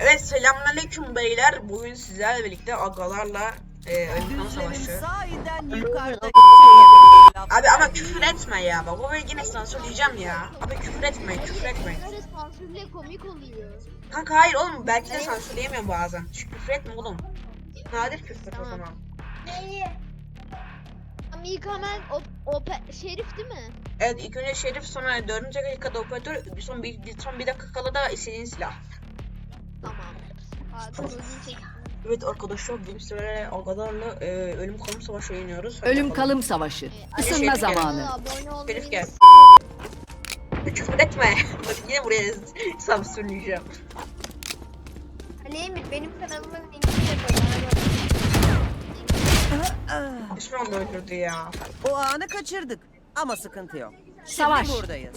Evet selamünaleyküm beyler. Bugün sizlerle birlikte agalarla e, Düzlemin Savaşı. yukarıda. Abi ama küfür etme ya. Bak o yine sansürleyeceğim ya. Abi küfür etme, küfür etme. Böyle sansürle komik oluyor. Kanka hayır oğlum belki de sansürleyemiyorum bazen. Şu küfür etme oğlum. Nadir küfür o Tamam. zaman. Ama ilk hemen o, o şerif değil mi? Evet ilk önce Şerif sonra 4. dakikada operatör son bir, son bir dakika kala da istediğin silah. Evet arkadaşlar bugün sizlerle agalarla e, Ölüm Kalım Savaşı oynuyoruz. Hadi Ölüm bakalım. kalım savaşı. Ee, Isınma gel. zamanı. Abone olmayı Şerif gel. Küfür etme. Bak yine buraya sansürleyeceğim. Emir benim kanalımın linkini de koy. Osman da öldürdü ya. O anı kaçırdık ama sıkıntı yok. Şimdi Savaş. buradayız.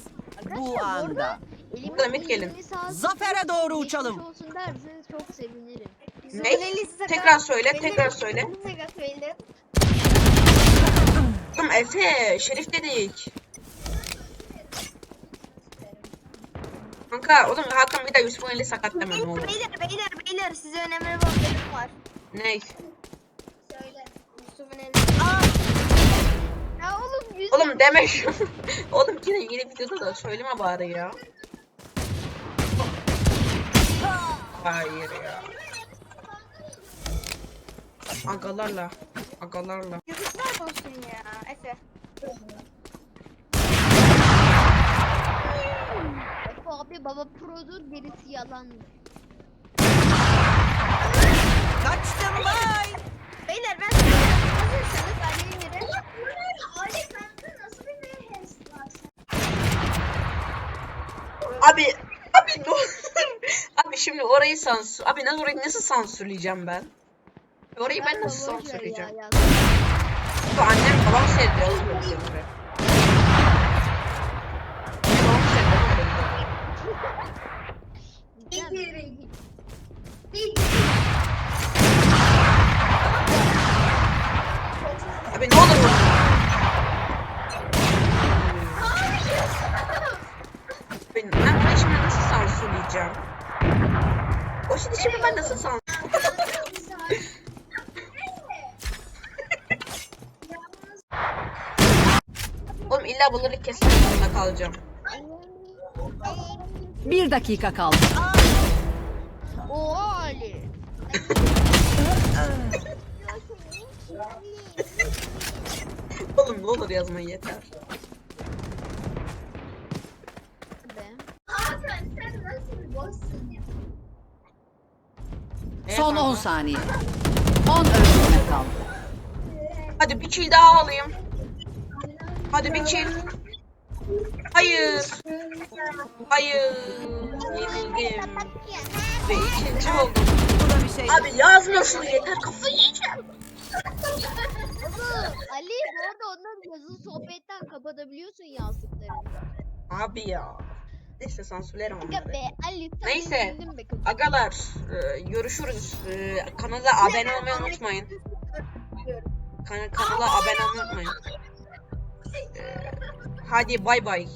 Bu anda. Burada gelin. Zafere doğru uçalım. olsun derseniz çok sevinirim. Ne? Tekrar söyle, tekrar söyle. Oğlum Efe, Şerif dedik. Kanka oğlum Hakan bir daha Yusuf'un eli sakat deme ne olur. Beyler beyler beyler size önemli bir haberim var. Ne? Söyle. Yusuf'un eli. Ya oğlum yüz Oğlum deme şu. oğlum yine yeni videoda da söyleme bari ya. Hayır ya. Agalarla. Agalarla. Yazıklar olsun ya Efe. Efe abi baba produr gerisi yalandır. Kaçtım bay. Beyler ben size hazırsanız Ali Emir'e. Ali kanka nasıl bir abi ne olur. Abi şimdi orayı sansür. Abi nasıl orayı nasıl sansürleyeceğim ben? Orayı ben nasıl boş ver sansürleyeceğim? ya, Bu annem babam seyrediyor oğlum. Babam seyrediyor videoları. yazın. Abi ne olur vurma. Ben, ben şimdi nasıl sansürleyeceğim? O şimdi şimdi ben nasıl sansür... Oğlum illa bunları kesmek zorunda kalacağım. Bir dakika kaldı. Oo Ali. Oğlum ne olur yazmayın yeter. Be. Hakan sen nasıl bir boşsun ya? Ne Son kanka? 10 saniye. 10 öldürme kaldı. Hadi bir kill daha alayım. Hadi bir kill. Hayır. Hayır. Yenildim. Ve ikinci oldum. Buna bir şey Abi yazmasın yeter kafayı yiyeceğim. Ali bu arada onların yazılı sohbetten kapatabiliyorsun yazdıklarını. Abi ya. Neyse sansürlerim Aga onları. be Ali sen Neyse. Agalar e, görüşürüz. E, kanala abone olmayı unutmayın. Kan- kanala abone olmayı unutmayın. E, hadi bay bay.